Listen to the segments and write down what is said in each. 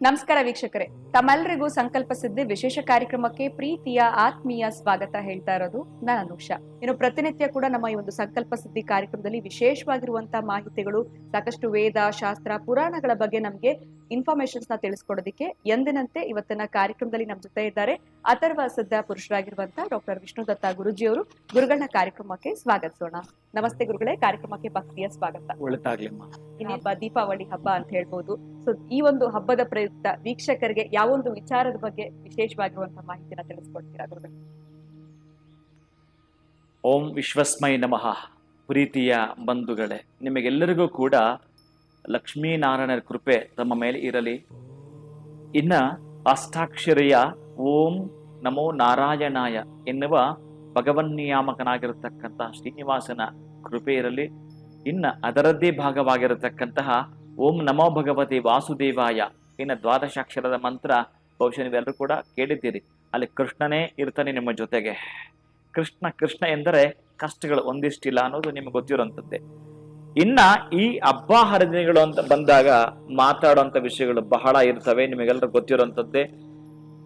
ನಮಸ್ಕಾರ ವೀಕ್ಷಕರೇ. ತಮ್ಮೆಲ್ಲರಿಗೂ ಸಂಕಲ್ಪ ಸಿದ್ಧಿ ವಿಶೇಷ ಕಾರ್ಯಕ್ರಮಕ್ಕೆ ಪ್ರೀತಿಯ, ಆತ್ಮೀಯ ಸ್ವಾಗತ ಹೇಳ್ತಾ ಇರೋದು ನಾನು ಅನುಷಾ. ಇನ್ನು ಪ್ರತಿನಿತ್ಯ ಕೂಡ ನಮ್ಮ ಈ ಒಂದು ಸಂಕಲ್ಪ ಸಿದ್ಧಿ ಕಾರ್ಯಕ್ರಮದಲ್ಲಿ ವಿಶೇಷವಾಗಿರುವಂತಹ ಮಾಹಿತಿಗಳು, ಸಾಕಷ್ಟು ವೇದ, ಶಾಸ್ತ್ರ, ಪುರಾಣಗಳ ಬಗ್ಗೆ ನಮಗೆ ಇನ್ಫಾರ್ಮೇಶನ್ಸ್ನ ತಿಳಿಸ್ಕೊಡೋದಕ್ಕೆ ಎಂದಿನಂತೆ ಇವತ್ತಿನ ಕಾರ್ಯಕ್ರಮದಲ್ಲಿ ನಮ್ಮ ಜೊತೆ ಇದ್ದಾರೆ ಅಥರ್ವ ಸಿದ್ಧ ಪುರುಷರಾಗಿರುವಂತಹ ಡಾಕ್ಟರ್ ವಿಷ್ಣುದತ್ತ ಗುರುಜಿಯವರು. ಗುರುಗಳನ್ನ ಕಾರ್ಯಕ್ರಮಕ್ಕೆ ಸ್ವಾಗತಿಸೋಣ. ನಮಸ್ತೆ ಗುರುಗಳೇ ಕಾರ್ಯಕ್ರಮಕ್ಕೆ ಭಕ್ತಿಯ ಸ್ವಾಗತ. ಹಬ್ಬ ದೀಪಾವಳಿ ಹಬ್ಬ ಅಂತ ಹೇಳ್ಬಹುದು ಸೊ ಈ ಒಂದು ಹಬ್ಬದ ಪ್ರಯುಕ್ತ ವೀಕ್ಷಕರಿಗೆ ಯಾವೊಂದು ವಿಚಾರದ ಬಗ್ಗೆ ವಿಶೇಷವಾಗಿರುವಂತಹ ಮಾಹಿತಿನ ತಿಳಿಸ್ಕೊಡ್ತೀರಾ ಗುರುಗಳು? ಓಂ ವಿಶ್ವಸ್ಮಯ ನಮಃ. ಪ್ರೀತಿಯ ಬಂಧುಗಳೇ ನಿಮಗೆಲ್ಲರಿಗೂ ಕೂಡ ಲಕ್ಷ್ಮೀನಾರಾಯಣರ ಕೃಪೆ ತಮ್ಮ ಮೇಲೆ ಇರಲಿ. ಇನ್ನ ಅಷ್ಟಾಕ್ಷರಿಯ ಓಂ ನಮೋ ನಾರಾಯಣಾಯ ಎನ್ನುವ ಭಗವನ್ನಿಯಾಮಕನಾಗಿರತಕ್ಕಂತಹ ಶ್ರೀನಿವಾಸನ ಕೃಪೆ ಇರಲಿ. ಇನ್ನ ಅದರದ್ದೇ ಭಾಗವಾಗಿರತಕ್ಕಂತಹ ಓಂ ನಮೋ ಭಗವತಿ ವಾಸುದೇವಾಯ ಇನ್ನ ದ್ವಾದಶಾಕ್ಷರದ ಮಂತ್ರ ಬಹುಶಃ ನೀವೆಲ್ಲರೂ ಕೂಡ ಕೇಳಿದ್ದೀರಿ. ಅಲ್ಲಿ ಕೃಷ್ಣನೇ ಇರ್ತಾನೆ ನಿಮ್ಮ ಜೊತೆಗೆ. ಕೃಷ್ಣ ಕೃಷ್ಣ ಎಂದರೆ ಕಷ್ಟಗಳು ಒಂದಿಷ್ಟಿಲ್ಲ ಅನ್ನೋದು ನಿಮ್ಗೆ ಗೊತ್ತಿರೋಂಥದ್ದೇ ಇನ್ನ ಈ ಹಬ್ಬ ಹರಿದಿನಗಳು ಅಂತ ಬಂದಾಗ ಮಾತಾಡುವಂತ ವಿಷಯಗಳು ಬಹಳ ಇರ್ತವೆ. ನಿಮಗೆಲ್ಲರೂ ಗೊತ್ತಿರುವಂತದ್ದೇ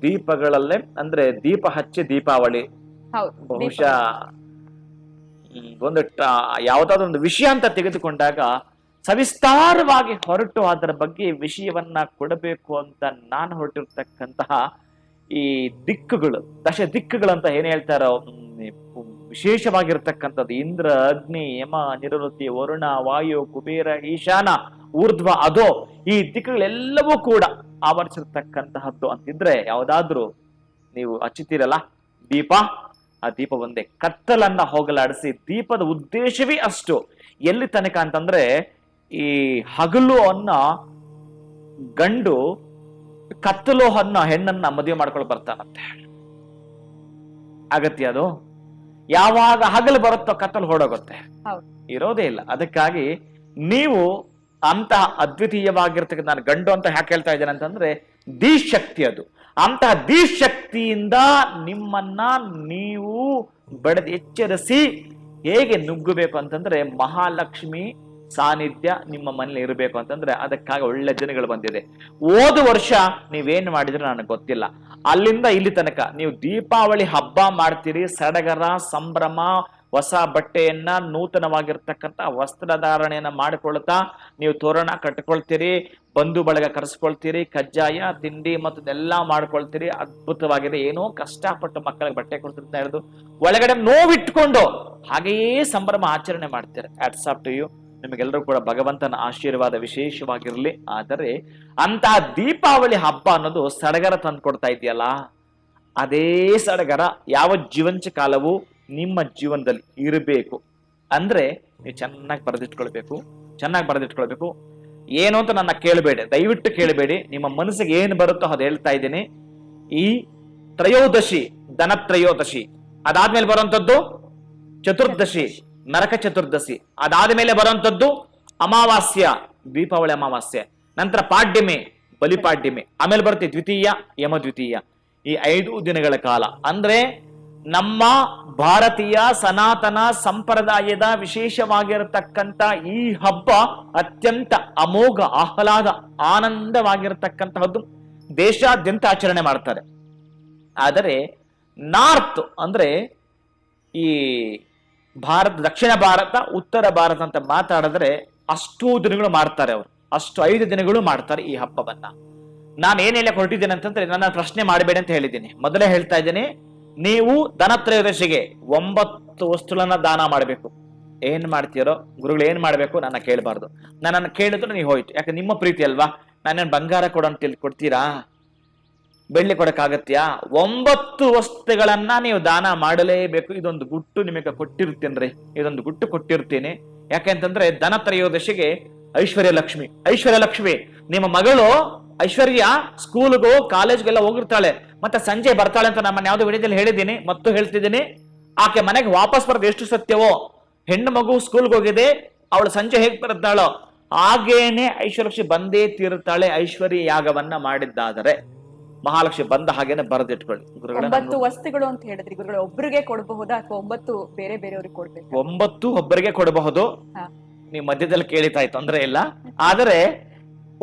ದೀಪಗಳಲ್ಲೇ ಅಂದ್ರೆ ದೀಪ ಹಚ್ಚಿ ದೀಪಾವಳಿ. ಬಹುಶಃ ಒಂದು ಯಾವ್ದಾದ್ರು ಒಂದು ವಿಷಯ ಅಂತ ತೆಗೆದುಕೊಂಡಾಗ ಸವಿಸ್ತಾರವಾಗಿ ಹೊರಟು ಅದರ ಬಗ್ಗೆ ವಿಷಯವನ್ನ ಕೊಡಬೇಕು ಅಂತ ನಾನು ಹೊರಟಿರ್ತಕ್ಕಂತಹ ಈ ದಿಕ್ಕುಗಳು ದಶ ದಿಕ್ಕುಗಳು ಅಂತ ಏನ್ ಹೇಳ್ತಾರೋ ವಿಶೇಷವಾಗಿರ್ತಕ್ಕಂಥದ್ದು. ಇಂದ್ರ, ಅಗ್ನಿ, ಯಮ ನಿರುತಿ ವರುಣ, ವಾಯು, ಕುಬೇರ, ಈಶಾನ, ಊರ್ಧ್ವ, ಅದೋ, ಈ ದಿಕ್ಕುಗಳೆಲ್ಲವೂ ಕೂಡ ಆವರಿಸಿರ್ತಕ್ಕಂತಹದ್ದು ಅಂತಿದ್ರೆ ಯಾವುದಾದ್ರೂ ನೀವು ಹಚ್ಚುತ್ತೀರಲ್ಲ ದೀಪ, ಆ ದೀಪ ಒಂದೇ. ಕತ್ತಲನ್ನ ಹೋಗಲಾಡಿಸಿ ದೀಪದ ಉದ್ದೇಶವೇ ಅಷ್ಟು. ಎಲ್ಲಿ ತನಕ ಅಂತಂದ್ರೆ, ಈ ಹಗಲು ಅನ್ನ ಗಂಡು ಕತ್ತಲು ಅನ್ನ ಹೆಣ್ಣನ್ನ ಮದುವೆ ಮಾಡ್ಕೊಂಡು ಬರ್ತಾನಂತೆ. ಅಗತ್ಯ ಅದು? ಯಾವಾಗ ಹಗಲು ಬರುತ್ತೋ ಕತ್ತಲು ಹೊಡೋಗುತ್ತೆ. ಇರೋದೇ ಇಲ್ಲ. ಅದಕ್ಕಾಗಿ ನೀವು ಅಂತಹ ಅದ್ವಿತೀಯವಾಗಿರ್ತಕ್ಕಂಥ ನಾನು ಗಂಡು ಅಂತ ಯಾಕೆ ಹೇಳ್ತಾ ಇದ್ದೇನೆ ಅಂತಂದ್ರೆ ದಿಶಕ್ತಿ ಅದು. ಅಂತಹ ದಿಶಕ್ತಿಯಿಂದ ನಿಮ್ಮನ್ನ ನೀವು ಬೆಳೆದು ಎಚ್ಚರಿಸಿ ಹೇಗೆ ನುಗ್ಗಬೇಕು ಅಂತಂದ್ರೆ ಮಹಾಲಕ್ಷ್ಮಿ ಸಾನ್ನಿಧ್ಯ ನಿಮ್ಮ ಮನೇಲಿ ಇರಬೇಕು ಅಂತಂದ್ರೆ ಅದಕ್ಕಾಗಿ ಒಳ್ಳೆ ಜನಗಳು ಬಂದಿದೆ. ಹೋದ ವರ್ಷ ನೀವೇನ್ ಮಾಡಿದ್ರೆ ನನಗೆ ಗೊತ್ತಿಲ್ಲ. ಅಲ್ಲಿಂದ ಇಲ್ಲಿ ತನಕ ನೀವು ದೀಪಾವಳಿ ಹಬ್ಬ ಮಾಡ್ತೀರಿ, ಸಡಗರ, ಸಂಭ್ರಮ, ಹೊಸ ಬಟ್ಟೆಯನ್ನ ನೂತನವಾಗಿರ್ತಕ್ಕಂಥ ವಸ್ತ್ರಧಾರಣೆಯನ್ನ ಮಾಡಿಕೊಳ್ತಾ ನೀವು ತೋರಣ ಕಟ್ಕೊಳ್ತೀರಿ ಬಂಧು ಬಳಗ ಕರೆಸ್ಕೊಳ್ತೀರಿ, ಕಜ್ಜಾಯ, ತಿಂಡಿ ಮತ್ತು ಎಲ್ಲ ಮಾಡ್ಕೊಳ್ತೀರಿ. ಅದ್ಭುತವಾಗಿದೆ. ಏನೋ ಕಷ್ಟಪಟ್ಟು ಮಕ್ಕಳಿಗೆ ಬಟ್ಟೆ ಕೊಡ್ತೀರಿ ಅಂತ ಹೇಳಿದ್ರು ಒಳಗಡೆ ನೋವಿಟ್ಕೊಂಡು ಹಾಗೆಯೇ ಸಂಭ್ರಮ ಆಚರಣೆ ಮಾಡ್ತಾರೆ. ಆಫ್ ಟು ಯು ನಿಮಗೆಲ್ಲರೂ ಕೂಡ ಭಗವಂತನ ಆಶೀರ್ವಾದ ವಿಶೇಷವಾಗಿರಲಿ. ಆದರೆ ಅಂತಹ ದೀಪಾವಳಿ ಹಬ್ಬ ಅನ್ನೋದು ಸಡಗರ ತಂದು ಕೊಡ್ತಾ ಇದೆಯಲ್ಲ? ಅದೇ ಸಡಗರ ಯಾವ ಜೀವಂಚ ಕಾಲವು ನಿಮ್ಮ ಜೀವನದಲ್ಲಿ ಇರಬೇಕು. ಅಂದ್ರೆ ನೀವು ಚೆನ್ನಾಗಿ ಬರೆದಿಟ್ಕೊಳ್ಬೇಕು ಚೆನ್ನಾಗಿ ಬರೆದಿಟ್ಕೊಳ್ಬೇಕು. ಏನು ಅಂತ ನನ್ನ ಕೇಳಬೇಡಿ, ದಯವಿಟ್ಟು ಕೇಳಬೇಡಿ. ನಿಮ್ಮ ಮನಸ್ಸಿಗೆ ಏನು ಬರುತ್ತೋ ಅದು ಹೇಳ್ತಾ ಇದ್ದೀನಿ. ಈ ತ್ರಯೋದಶಿ, ಧನತ್ರಯೋದಶಿ, ಅದಾದ್ಮೇಲೆ ಬರುವಂಥದ್ದು ಚತುರ್ದಶಿ. ನರಕ ಚತುರ್ದಶಿ. ಅದಾದ ಮೇಲೆ ಬರುವಂತದ್ದು ಅಮಾವಾಸ್ಯ, ದೀಪಾವಳಿ ಅಮಾವಾಸ್ಯೆ. ನಂತರ ಪಾಡ್ಯಮೆ ಬಲಿಪಾಡ್ಯಮೆ ಆಮೇಲೆ ಬರುತ್ತೆ ದ್ವಿತೀಯ, ಯಮ ದ್ವಿತೀಯ. ಈ ಐದು ದಿನಗಳ ಕಾಲ. ಅಂದ್ರೆ ನಮ್ಮ ಭಾರತೀಯ ಸನಾತನ ಸಂಪ್ರದಾಯದ ವಿಶೇಷವಾಗಿರತಕ್ಕಂತ ಈ ಹಬ್ಬ ಅತ್ಯಂತ ಅಮೋಘ, ಆಹ್ಲಾದ, ಆನಂದವಾಗಿರತಕ್ಕಂತಹದ್ದು ದೇಶಾದ್ಯಂತ ಆಚರಣೆ ಮಾಡ್ತಾರೆ. ಆದರೆ ನಾರ್ತ್ ಅಂದ್ರೆ ಈ ಭಾರತ, ದಕ್ಷಿಣ ಭಾರತ, ಉತ್ತರ ಭಾರತ ಅಂತ ಮಾತಾಡಿದ್ರೆ ಅಷ್ಟು ದಿನಗಳು ಮಾಡ್ತಾರೆ ಅವರು. ಅಷ್ಟು ಐದು ದಿನಗಳು ಮಾಡ್ತಾರೆ ಈ ಹಬ್ಬವನ್ನ. ನಾನು ಏನ್ ಹೇಳಕ್ ಹೊರಟಿದ್ದೇನೆ ಅಂತಂದ್ರೆ ನನ್ನ ಪ್ರಶ್ನೆ ಮಾಡಬೇಡಿ ಅಂತ ಹೇಳಿದ್ದೀನಿ. ಮೊದಲೇ ಹೇಳ್ತಾ ಇದ್ದೀನಿ, ನೀವು ಧನತ್ರಯೋದಶಿಗೆ ಒಂಬತ್ತು ವಸ್ತುಗಳನ್ನ ದಾನ ಮಾಡಬೇಕು. ಏನ್ ಮಾಡ್ತೀರೋ ಗುರುಗಳು ಏನ್ ಮಾಡ್ಬೇಕು ನನ್ನ ಕೇಳಬಾರ್ದು. ನನ್ನನ್ನು ಕೇಳಿದ್ರೆ ನೀವು ಹೋಯ್ತು. ಯಾಕೆ, ನಿಮ್ಮ ಪ್ರೀತಿ ಅಲ್ವಾ? ನಾನೇನು ಬಂಗಾರ ಕೊಡೋ ಅಂತ ಕೊಡ್ತೀರಾ? ಬೆಳ್ಳಿ ಕೊಡಕ್ಕಾಗತ್ಯಾ? ಒಂಬತ್ತು ವಸ್ತುಗಳನ್ನ ನೀವು ದಾನ ಮಾಡಲೇಬೇಕು. ಇದೊಂದು ಗುಟ್ಟು ನಿಮಗೆ ಕೊಟ್ಟಿರ್ತೇನ್ರಿ. ಇದೊಂದು ಗುಟ್ಟು ಕೊಟ್ಟಿರ್ತೀನಿ. ಯಾಕೆಂತಂದ್ರೆ ದನ ತ್ರಯೋದಶಿಗೆ ಐಶ್ವರ್ಯ ಲಕ್ಷ್ಮಿ. ಐಶ್ವರ್ಯ ಲಕ್ಷ್ಮಿ. ನಿಮ್ಮ ಮಗಳು ಐಶ್ವರ್ಯ ಸ್ಕೂಲ್ಗೂ, ಕಾಲೇಜ್ಗೆಲ್ಲ ಹೋಗಿರ್ತಾಳೆ. ಮತ್ತೆ ಸಂಜೆ ಬರ್ತಾಳೆ ಅಂತ ನಮ್ಮನ್ನ ಯಾವ್ದೋ ವಿಡಿಯೋದಲ್ಲಿ ಹೇಳಿದ್ದೀನಿ. ಮತ್ತು ಹೇಳ್ತಿದ್ದೀನಿ. ಆಕೆ ಮನೆಗೆ ವಾಪಸ್ ಬರೋದು ಎಷ್ಟು ಸತ್ಯವೋ? ಹೆಣ್ಣು ಮಗು ಸ್ಕೂಲ್ಗೆ ಹೋಗಿದೆ. ಅವಳು ಸಂಜೆ ಹೇಗೆ ಬರುತ್ತಾಳೋ ಹಾಗೇನೆ ಐಶ್ವರ್ಯಲಕ್ಷ್ಮಿ ಬಂದೇ ತೀರುತ್ತಾಳೆ ಐಶ್ವರ್ಯ ಯಾಗವನ್ನ ಮಾಡಿದ್ದಾದರೆ. ಮಹಾಲಕ್ಷ್ಮಿ ಬಂದ ಹಾಗೇನೆ ಬರೆದಿಟ್ಕೊಳ್ಳಿ ಒಂಬತ್ತು ವಸ್ತುಗಳು ಅಂತ ಹೇಳಿದ್ರಿ. ಗುರುಗಳು ಒಬ್ರಿಗೆ ಕೊಡಬಹುದಾ ಅಥವಾ ಒಂಬತ್ತು ಬೇರೆ ಬೇರೆಯವ್ರಿಗೆ ಕೊಡ್ಬೇಕು? ಒಂಬತ್ತು ಒಬ್ಬರಿಗೆ ಕೊಡಬಹುದು. ನೀವು ಮಧ್ಯದಲ್ಲಿ ಕೇಳಿತಾ ತೊಂದರೆ ಇಲ್ಲ. ಆದರೆ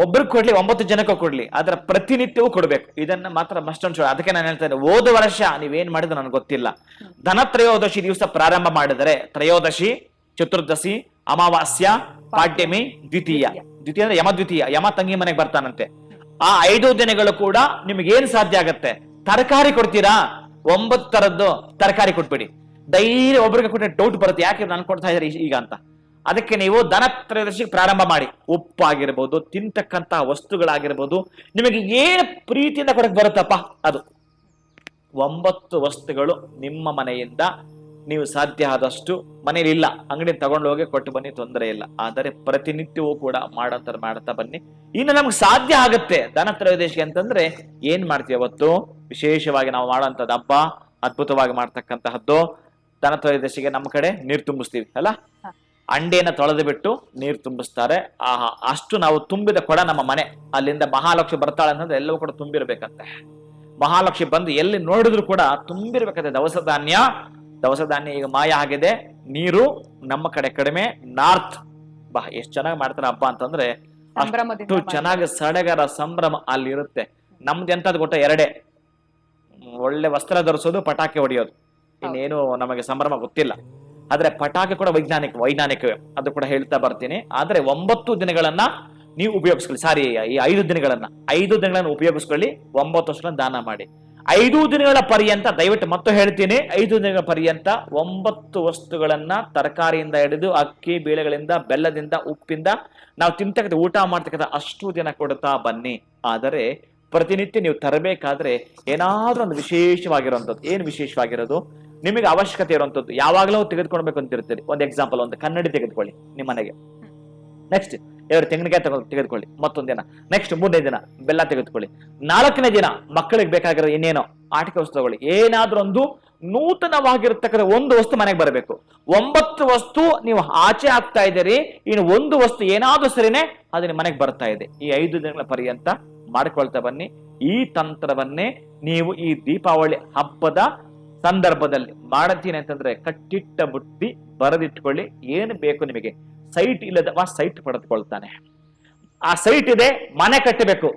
ಒಬ್ರಿಗೆ ಕೊಡ್ಲಿ ಒಂಬತ್ತು ಜನಕ್ಕೂ ಕೊಡ್ಲಿ ಆದ್ರೆ ಪ್ರತಿನಿತ್ಯವೂ ಕೊಡ್ಬೇಕು. ಇದನ್ನ ಮಾತ್ರ ಮಸ್ಟ್ ಅಂಡ್ ಅದಕ್ಕೆ ನಾನು ಹೇಳ್ತಾ ಇದ್ದೆ ಹೋದ ವರ್ಷ ನೀವೇನ್ ಮಾಡಿದ್ರು ನನಗೆ ಗೊತ್ತಿಲ್ಲ. ಧನತ್ರಯೋದಶಿ ದಿವಸ ಪ್ರಾರಂಭ ಮಾಡಿದರೆ ತ್ರಯೋದಶಿ ಚತುರ್ದಶಿ ಅಮಾವಾಸ್ಯ ಪಾಡ್ಯಮಿ ದ್ವಿತೀಯ. ದ್ವಿತೀಯ ಅಂದ್ರೆ ಯಮ ದ್ವಿತೀಯ. ಯಮ ತಂಗಿ ಮನೆಗೆ ಬರ್ತಾನಂತೆ. ಆ ಐದು ದಿನಗಳು ಕೂಡ ನಿಮಗೇನು ಸಾಧ್ಯ ಆಗತ್ತೆ? ತರಕಾರಿ ಕೊಡ್ತೀರಾ? ಒಂಬತ್ತು ತರದ್ದು ತರಕಾರಿ ಕೊಟ್ಬಿಡಿ. ಡೈಲಿ ಒಬ್ರಿಗೆ ಕೊಟ್ಟರೆ ಡೌಟ್ ಬರುತ್ತೆ. ಯಾಕೆ ನಾನು ಕೊಡ್ತಾ ಇದ್ದಾರೆ ಈಗ ಅಂತ? ಅದಕ್ಕೆ ನೀವು ದನ ತ್ರಯೋದಶಿಗೆ ಪ್ರಾರಂಭ ಮಾಡಿ. ಉಪ್ಪಾಗಿರ್ಬೋದು ತಿಂತಕ್ಕಂತಹ ವಸ್ತುಗಳಾಗಿರ್ಬೋದು, ನಿಮಗೆ ಏನು ಪ್ರೀತಿಯಿಂದ ಕೊಡಕ್ ಬರುತ್ತಪ್ಪ? ಅದು. ಒಂಬತ್ತು ವಸ್ತುಗಳು ನಿಮ್ಮ ಮನೆಯಿಂದ ನೀವು ಸಾಧ್ಯ ಆದಷ್ಟು ಮನೇಲಿ ಇಲ್ಲ ಅಂಗಡಿ ತಗೊಂಡು ಹೋಗಿ ಕೊಟ್ಟು ಬನ್ನಿ ತೊಂದರೆ ಇಲ್ಲ. ಆದರೆ ಪ್ರತಿನಿತ್ಯವೂ ಕೂಡ ಮಾಡಂತ ಮಾಡ್ತಾ ಬನ್ನಿ. ಇನ್ನು ನಮ್ಗೆ ಸಾಧ್ಯ ಆಗುತ್ತೆ ದನ ತ್ರಯೋದಶಿ ಅಂತಂದ್ರೆ ಏನ್ ಮಾಡ್ತೀವಿ ಅವತ್ತು? ವಿಶೇಷವಾಗಿ ನಾವು ಮಾಡುವಂತದ್ದು ಹಬ್ಬ ಅದ್ಭುತವಾಗಿ ಮಾಡ್ತಕ್ಕಂತಹದ್ದು. ದನ ತ್ರಯೋದಶಿಗೆ ನಮ್ಮ ಕಡೆ ನೀರು ತುಂಬಿಸ್ತೀವಿ ಅಲ್ಲ. ಅಂಡೆನ ತೊಳೆದು ಬಿಟ್ಟು ನೀರು ತುಂಬಿಸ್ತಾರೆ. ಆಹಾ ಅಷ್ಟು ನಾವು ತುಂಬಿದ ಕೊಡ ನಮ್ಮ ಮನೆ. ಅಲ್ಲಿಂದ ಮಹಾಲಕ್ಷ್ಮಿ ಬರ್ತಾಳೆ ಅಂತಂದ್ರೆ ಎಲ್ಲವೂ ಕೂಡ ತುಂಬಿರ್ಬೇಕಂತೆ. ಮಹಾಲಕ್ಷ್ಮಿ ಬಂದು ಎಲ್ಲಿ ನೋಡಿದ್ರು ಕೂಡ ತುಂಬಿರ್ಬೇಕಂತೆ ದವಸ ಧಾನ್ಯ ದವಸ ಧಾನ್ಯ ಈಗ ಮಾಯ ಆಗಿದೆ. ನೀರು ನಮ್ಮ ಕಡೆ ಕಡಿಮೆ. ನಾರ್ತ್. ಬಾ ಎಷ್ಟು ಚೆನ್ನಾಗಿ ಮಾಡ್ತಾರೆ ಹಬ್ಬ ಅಂತಂದ್ರೆ ಅಷ್ಟು ಚೆನ್ನಾಗಿ ಸಡಗರ ಸಂಭ್ರಮ ಅಲ್ಲಿ ಇರುತ್ತೆ ನಮ್ದು ಎಂತದ್ ಗೊತ್ತ? ಎರಡೇ. ಒಳ್ಳೆ ವಸ್ತ್ರ ಧರಿಸೋದು ಪಟಾಕಿ ಹೊಡೆಯೋದು. ಇನ್ನೇನು ನಮಗೆ ಸಂಭ್ರಮ ಗೊತ್ತಿಲ್ಲ. ಆದ್ರೆ ಪಟಾಕಿ ಕೂಡ ವೈಜ್ಞಾನಿಕ ವೈಜ್ಞಾನಿಕವೇ. ಅದು ಕೂಡ ಹೇಳ್ತಾ ಬರ್ತೀನಿ. ಆದ್ರೆ ಒಂಬತ್ತು ದಿನಗಳನ್ನ ನೀವು ಉಪಯೋಗಿಸ್ಕೊಳ್ಳಿ. ಸಾರಿ ಈ ಐದು ದಿನಗಳನ್ನ. ಐದು ದಿನಗಳನ್ನ ಉಪಯೋಗಿಸ್ಕೊಳ್ಳಿ. ಒಂಬತ್ತು ವರ್ಷಗಳನ್ನ ದಾನ ಮಾಡಿ. ಐದು ದಿನಗಳ ಪರ್ಯಂತ, ದಯವಿಟ್ಟು ಮತ್ತೆ ಹೇಳ್ತೀನಿ, ಐದು ದಿನಗಳ ಪರ್ಯಂತ ಒಂಬತ್ತು ವಸ್ತುಗಳನ್ನ ತರಕಾರಿಯಿಂದ ಹಿಡಿದು ಅಕ್ಕಿ, ಬೇಳೆಗಳಿಂದ, ಬೆಲ್ಲದಿಂದ, ಉಪ್ಪಿಂದ ನಾವು ತಿಂತಕ್ಕಂಥ ಊಟ ಮಾಡ್ತಕ್ಕಂಥ ಅಷ್ಟು ದಿನ ಕೊಡ್ತಾ ಬನ್ನಿ. ಆದರೆ ಪ್ರತಿನಿತ್ಯ ನೀವು ತರಬೇಕಾದ್ರೆ ಏನಾದ್ರೂ ಒಂದು ವಿಶೇಷವಾಗಿರುವಂಥದ್ದು. ಏನು ವಿಶೇಷವಾಗಿರೋದು? ನಿಮಗೆ ಅವಶ್ಯಕತೆ ಇರುವಂಥದ್ದು. ಯಾವಾಗಲೂ ತೆಗೆದುಕೊಳ್ಬೇಕು ಅಂತ ಇರ್ತೀರಿ. ಒಂದು ಎಕ್ಸಾಂಪಲ್ ಒಂದು ಕನ್ನಡಿ ತೆಗೆದುಕೊಳ್ಳಿ ನಿಮ್ಮ ಮನೆಗೆ. ನೆಕ್ಸ್ಟ್ ಎರಡು ತೆಂಗಿನಕಾಯಿ ತಗೊ ತೆಗೆದುಕೊಳ್ಳಿ, ಮತ್ತೊಂದು ದಿನ. ನೆಕ್ಸ್ಟ್ ಮೂರನೇ ದಿನ ಬೆಲ್ಲ ತೆಗೆದುಕೊಳ್ಳಿ. ನಾಲ್ಕನೇ ದಿನ ಮಕ್ಕಳಿಗೆ ಬೇಕಾಗಿರೋ ಇನ್ನೇನೋ ಆಟಿಕೆ ವಸ್ತು ತಗೊಳ್ಳಿ. ಏನಾದ್ರೂ ಒಂದು ನೂತನವಾಗಿರ್ತಕ್ಕಂಥ ಒಂದು ವಸ್ತು ಮನೆಗೆ ಬರಬೇಕು. ಒಂಬತ್ತು ವಸ್ತು ನೀವು ಆಚೆ ಆಗ್ತಾ ಇದ್ದೀರಿ, ಇನ್ನು ಒಂದು ವಸ್ತು ಏನಾದ್ರೂ ಸರಿನೇ ಅದನ್ನ ಮನೆಗೆ ಬರ್ತಾ ಇದೆ. ಈ ಐದು ದಿನಗಳ ಪರ್ಯಂತ ಮಾಡ್ಕೊಳ್ತಾ ಬನ್ನಿ. ಈ ತಂತ್ರವನ್ನೇ ನೀವು ಈ ದೀಪಾವಳಿ ಹಬ್ಬದ ಸಂದರ್ಭದಲ್ಲಿ ಮಾಡತೀನಿ ಅಂತಂದ್ರೆ ಕಟ್ಟಿಟ್ಟ ಬುಟ್ಟಿ ಬರೆದಿಟ್ಕೊಳ್ಳಿ. ಏನು ಬೇಕು ನಿಮಗೆ? ಸೈಟ್ ಇಲ್ಲದವ ಸೈಟ್ ಪಡೆದುಕೊಳ್ತಾನೆ. ಆ ಸೈಟ್ ಇದೆ, ಮನೆ ಕಟ್ಟಬೇಕು.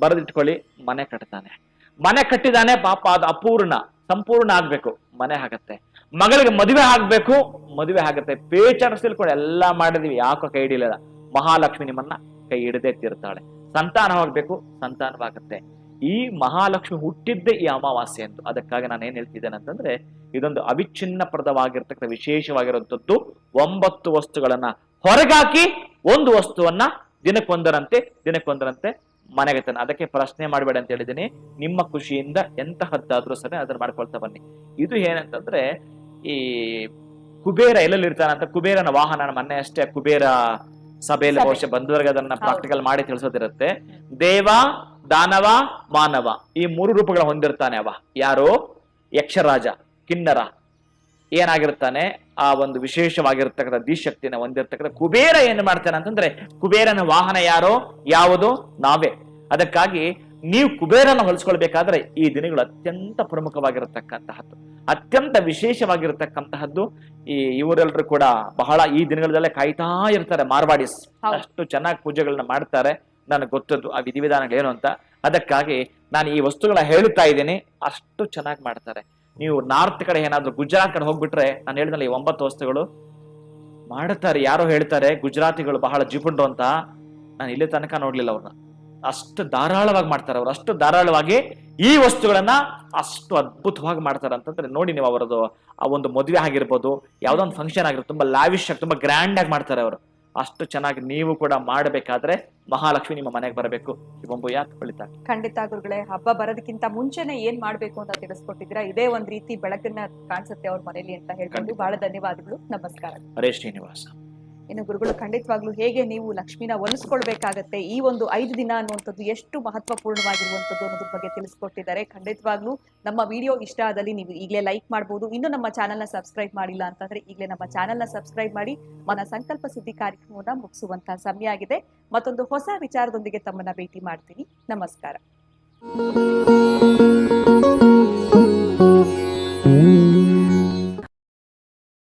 ಬರೆದಿಟ್ಕೊಳ್ಳಿ, ಮನೆ ಕಟ್ತಾನೆ. ಮನೆ ಕಟ್ಟಿದಾನೆ ಪಾಪ, ಅದು ಅಪೂರ್ಣ, ಸಂಪೂರ್ಣ ಆಗ್ಬೇಕು, ಮನೆ ಆಗತ್ತೆ. ಮಗಳಿಗೆ ಮದುವೆ ಆಗ್ಬೇಕು, ಮದುವೆ ಆಗತ್ತೆ. ಪೇಚರ್ಸ್ ತಿಳ್ಕೊಂಡು ಎಲ್ಲ ಮಾಡಿದೀವಿ. ಯಾಕೋ ಕೈ ಹಿಡಿಲಿಲ್ಲ. ಮಹಾಲಕ್ಷ್ಮಿ ನಿಮ್ಮನ್ನ ಕೈ ಹಿಡದೆ ತೀರ್ತಾಳೆ ಸಂತಾನವಾಗಬೇಕು, ಸಂತಾನವಾಗತ್ತೆ. ಈ ಮಹಾಲಕ್ಷ್ಮಿ ಹುಟ್ಟಿದ್ದೆ ಈ ಅಮಾವಾಸ್ಯೆ ಎಂದು. ಅದಕ್ಕಾಗಿ ನಾನು ಏನ್ ಹೇಳ್ತಿದ್ದೇನೆ ಅಂತಂದ್ರೆ, ಇದೊಂದು ಅವಿಚ್ಛಿನ್ನ ಪ್ರದವಾಗಿರ್ತಕ್ಕಂಥ ವಿಶೇಷವಾಗಿರುವಂಥದ್ದು ಒಂಬತ್ತು ವಸ್ತುಗಳನ್ನ ಹೊರಗಾಕಿ ಒಂದು ವಸ್ತುವನ್ನ ದಿನಕ್ಕೊಂದರಂತೆ ದಿನಕ್ಕೊಂದರಂತೆ ಮನೆಗೆ ಅದಕ್ಕೆ ಪ್ರಶ್ನೆ ಮಾಡಬೇಡ ಅಂತ ಹೇಳಿದ್ದೀನಿ. ನಿಮ್ಮ ಖುಷಿಯಿಂದ ಎಂತಹದ್ದಾದ್ರೂ ಸರಿ ಅದನ್ನ ಮಾಡ್ಕೊಳ್ತಾ ಬನ್ನಿ. ಇದು ಏನಂತಂದ್ರೆ ಈ ಕುಬೇರ ಎಲ್ಲೆಲ್ಲಿ ಇರ್ತಾನಂತ ಕುಬೇರನ ವಾಹನ ಮೊನ್ನೆ ಅಷ್ಟೇ ಕುಬೇರ ಸಭೆಯಲ್ಲಿ ಸಭೆ. ಬಹುಶಃ ಬಂಧುವರ್ಗ ಅದನ್ನ ಪ್ರಾಕ್ಟಿಕಲ್ ಮಾಡಿ ತಿಳಿಸೋದಿರುತ್ತೆ. ದೇವ ದಾನವ ಮಾನವ ಈ ಮೂರು ರೂಪಗಳ ಹೊಂದಿರ್ತಾನೆ ಅವ. ಯಾರು? ಯಕ್ಷರಾಜ ಕಿನ್ನರ. ಏನಾಗಿರ್ತಾನೆ ಆ ಒಂದು ವಿಶೇಷವಾಗಿರ್ತಕ್ಕಂಥ ದಿಶಕ್ತಿನ ಹೊಂದಿರ್ತಕ್ಕಂಥ ಕುಬೇರ ಏನು ಮಾಡ್ತಾನೆ ಅಂತಂದ್ರೆ ಕುಬೇರನ ವಾಹನ ಯಾರೋ? ಯಾವುದು? ನಾವೇ. ಅದಕ್ಕಾಗಿ ನೀವು ಕುಬೇರನ ಹೊಲಿಸ್ಕೊಳ್ಬೇಕಾದ್ರೆ ಈ ದಿನಗಳು ಅತ್ಯಂತ ಪ್ರಮುಖವಾಗಿರತಕ್ಕಂತಹದ್ದು. ಅತ್ಯಂತ ವಿಶೇಷವಾಗಿರತಕ್ಕಂತಹದ್ದು. ಈ ಇವರೆಲ್ಲರೂ ಕೂಡ ಬಹಳ ಈ ದಿನಗಳಲ್ಲೇ ಕಾಯ್ತಾ ಇರ್ತಾರೆ. ಮಾರ್ವಾಡಿಸ್. ಅಷ್ಟು ಚೆನ್ನಾಗಿ ಪೂಜೆಗಳನ್ನ ಮಾಡ್ತಾರೆ. ನನಗೆ ಗೊತ್ತದ್ದು ಆ ವಿಧಿವಿಧಾನಗಳೇನು ಅಂತ. ಅದಕ್ಕಾಗಿ ನಾನು ಈ ವಸ್ತುಗಳ ಹೇಳುತ್ತಾ ಇದ್ದೀನಿ. ಅಷ್ಟು ಚೆನ್ನಾಗಿ ಮಾಡ್ತಾರೆ. ನೀವು ನಾರ್ತ್ ಕಡೆ ಏನಾದ್ರು ಗುಜರಾತ್ ಕಡೆ ಹೋಗ್ಬಿಟ್ರೆ ನಾನು ಹೇಳಿದ್ನಲ್ಲ ಈ ಒಂಬತ್ತು ವಸ್ತುಗಳು. ಮಾಡ್ತಾರೆ, ಯಾರೋ ಹೇಳ್ತಾರೆ, ಗುಜರಾತಿಗಳು ಬಹಳ ಜಿಪುಂಡು ಅಂತ. ನಾನು ಇಲ್ಲಿ ತನಕ ನೋಡ್ಲಿಲ್ಲ ಅವ್ರನ್ನ. ಅಷ್ಟು ಧಾರಾಳವಾಗಿ ಮಾಡ್ತಾರೆ ಅವ್ರು. ಅಷ್ಟು ಧಾರಾಳವಾಗಿ ಈ ವಸ್ತುಗಳನ್ನ ಅಷ್ಟು ಅದ್ಭುತವಾಗಿ ಮಾಡ್ತಾರೆ ಅಂತಂದ್ರೆ ನೋಡಿ ನೀವು ಅವರದು ಆ ಒಂದು ಮದುವೆ ಆಗಿರ್ಬೋದು, ಯಾವುದೋ ಒಂದು ಫಂಕ್ಷನ್ ಆಗಿರ್ಬೋದು, ತುಂಬಾ ಲಾವಿಶ್ ಆಗಿ, ತುಂಬಾ ಗ್ರ್ಯಾಂಡ್ ಆಗಿ ಮಾಡ್ತಾರೆ ಅವರು. ಅಷ್ಟು ಚೆನ್ನಾಗಿ ನೀವು ಕೂಡ ಮಾಡಬೇಕಾದ್ರೆ ಮಹಾಲಕ್ಷ್ಮಿ ನಿಮ್ಮ ಮನೆಗೆ ಬರಬೇಕು. ಶಿವಂಬು ಯಾಕೆ ಖಂಡಿತ ಗುರುಗಳೇ ಹಬ್ಬ ಬರೋದಕ್ಕಿಂತ ಮುಂಚೆನೆ ಏನ್ ಮಾಡ್ಬೇಕು ಅಂತ ತಿಳಿಸ್ಕೊಟ್ಟಿದ್ದೀರಾ? ಇದೇ ಒಂದ್ ರೀತಿ ಬೆಳಕನ್ನ ಕಾಣಿಸುತ್ತೆ ಅವ್ರ ಮನೇಲಿ ಅಂತ ಹೇಳ್ಕೊಂಡು. ಬಹಳ ಧನ್ಯವಾದಗಳು. ನಮಸ್ಕಾರ. ಹರೇ ಶ್ರೀನಿವಾಸ. ಇನ್ನು ಗುರುಗಳು, ಖಂಡಿತವಾಗ್ಲೂ ಹೇಗೆ ನೀವು ಲಕ್ಷ್ಮಿನ ಒಲಿಸ್ಕೊಳ್ಬೇಕಾಗತ್ತೆ ಈ ಒಂದು ಐದು ದಿನ ಅನ್ನುವಂಥದ್ದು ಎಷ್ಟು ಮಹತ್ವಪೂರ್ಣವಾಗಿರುವಂಥದ್ದು ಅನ್ನೋದ್ರ ಬಗ್ಗೆ ತಿಳಿಸ್ಕೊಟ್ಟಿದ್ದಾರೆ. ಖಂಡಿತವಾಗ್ಲೂ ನಮ್ಮ ವಿಡಿಯೋ ಇಷ್ಟ ಆದಲ್ಲಿ ನೀವು ಈಗಲೇ ಲೈಕ್ ಮಾಡಬಹುದು ಇನ್ನು ನಮ್ಮ ಚಾನೆಲ್ನ ಸಬ್ಸ್ಕ್ರೈಬ್ ಮಾಡಿಲ್ಲ ಅಂತಂದ್ರೆ ಈಗಲೇ ನಮ್ಮ ಚಾನೆಲ್ನ ಸಬ್ಸ್ಕ್ರೈಬ್ ಮಾಡಿ ಮನ ಸಂಕಲ್ಪ ಸುದ್ದಿ ಕಾರ್ಯಕ್ರಮವನ್ನು ಮುಗಿಸುವಂತಹ ಸಮಯ ಆಗಿದೆ. ಮತ್ತೊಂದು ಹೊಸ ವಿಚಾರದೊಂದಿಗೆ ತಮ್ಮನ್ನ ಭೇಟಿ ಮಾಡ್ತೀನಿ. ನಮಸ್ಕಾರ.